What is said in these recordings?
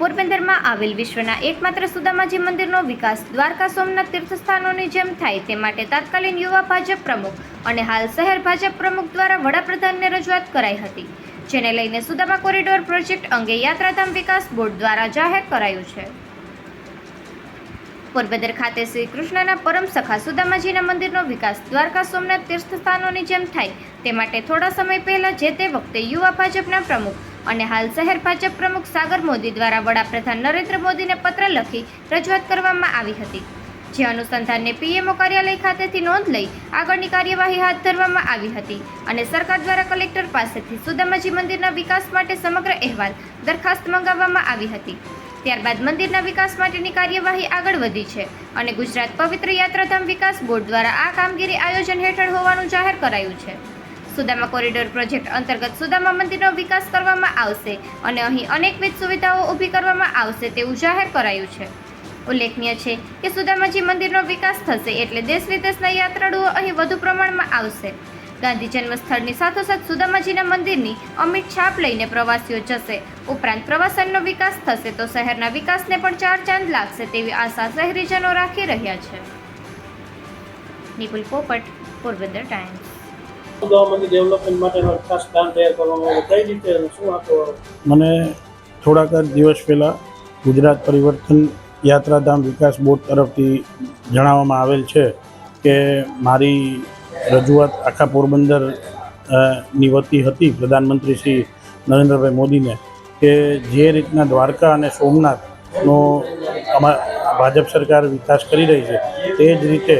પોરબંદરમાં આવેલ વિશ્વના એકમાત્ર સુદામાજી મંદિરનો વિકાસ દ્વારકા સોમનાથ તીર્થસ્થાનોની જેમ થાય તે માટે તાત્કાલિન યુવા ભાજપ પ્રમુખ અને હાલ શહેર ભાજપ પ્રમુખ દ્વારા વડાપ્રધાનને રજૂઆત કરાઈ હતી, જેને લઈને સુદામા કોરિડોર પ્રોજેક્ટ અંગે યાત્રાધામ વિકાસ બોર્ડ દ્વારા જાહેર કરાયું છે. પોરબંદર ખાતે શ્રી કૃષ્ણના પરમ સખા સુદામાજીના મંદિરનો વિકાસ દ્વારકા સોમનાથ તીર્થસ્થાનોની જેમ થાય તે માટે થોડા સમય પહેલા જે તે વખતે યુવા ભાજપના પ્રમુખ અને હાલ શહેર ભાજપ પ્રમુખ સાગર મોદી દ્વારા વડાપ્રધાન નરેન્દ્ર મોદીને પત્ર લખી રજૂઆત કરવામાં આવી હતી. જે અનુસંધાનને પીએમઓ કાર્યાલય ખાતેથી નોંધ લઈ આગળની કાર્યવાહી હાથ ધરવામાં આવી હતી અને સરકાર દ્વારા કલેક્ટર પાસેથી સુદામાજી મંદિરના વિકાસ માટે સમગ્ર અહેવાલ દરખાસ્ત મંગાવવામાં આવી હતી. ત્યારબાદ મંદિરના વિકાસ માટેની કાર્યવાહી આગળ વધી છે અને ગુજરાત પવિત્ર યાત્રાધામ વિકાસ બોર્ડ દ્વારા આ કામગીરી આયોજન હેઠળ હોવાનું જાહેર કરાયું છે. સુદામા કોરિડોર પ્રોજેક્ટ અંતર્ગત સુદામા મંદિરનો વિકાસ કરવામાં આવશે અને અહીં અનેકવિધ સુવિધાઓ ઊભી કરવામાં આવશે તેવું જાહેર કરાયું છે. ઉલ્લેખનીય છે કે સુદામાજી મંદિરનો વિકાસ થશે એટલે દેશ વિદેશના યાત્રાળુઓ અહીં વધુ પ્રમાણમાં આવશે. ગાંધી જન્મસ્થળની સાથોસાથ સુદામાજીના મંદિરની અમિટ છાપ લઈને પ્રવાસીઓ જશે. ઉપરાંત પ્રવાસનનો વિકાસ થશે તો શહેરના વિકાસને પણ ચાર ચાંદ લાગશે તેવી આશા શહેરીજનો રાખી રહ્યા છે. નિપુલ પોપટ પોરબંદર ટાઈમ્સ. મને થોડાક જ દિવસ પહેલાં ગુજરાત પરિવર્તન યાત્રાધામ વિકાસ બોર્ડ તરફથી જણાવવામાં આવેલ છે કે મારી રજૂઆત આખા પોરબંદરની વતી હતી પ્રધાનમંત્રી શ્રી નરેન્દ્રભાઈ મોદીને કે જે રીતના દ્વારકા અને સોમનાથનો અમારા ભાજપ સરકાર વિકાસ કરી રહી છે તે જ રીતે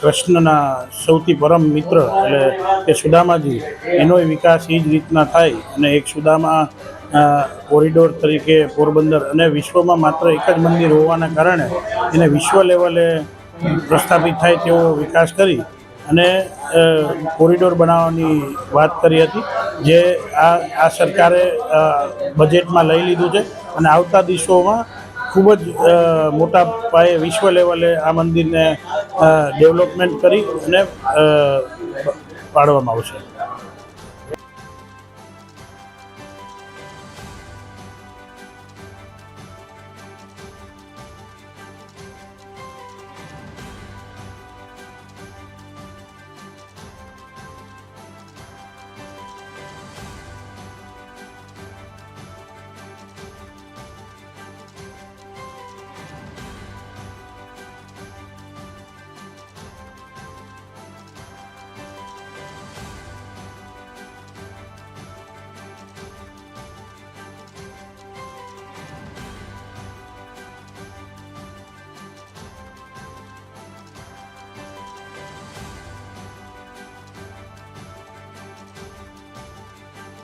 કૃષ્ણના સૌથી પરમ મિત્ર એટલે કે સુદામાજી, એનોય વિકાસ એ જ રીતના થાય અને એક સુદામા કોરિડોર તરીકે પોરબંદર અને વિશ્વમાં માત્ર એક જ મંદિર હોવાના કારણે એને વિશ્વ લેવલે પ્રસ્થાપિત થાય તેવો વિકાસ કરી અને કોરિડોર બનાવવાની વાત કરી હતી જે આ આ સરકારે બજેટમાં લઈ લીધું છે અને આવતા દિવસોમાં ખૂબ જ મોટા પાયે વિશ્વ લેવલે આ મંદિરને ડેવલપમેન્ટ કરી અને પાડવામાં આવશે.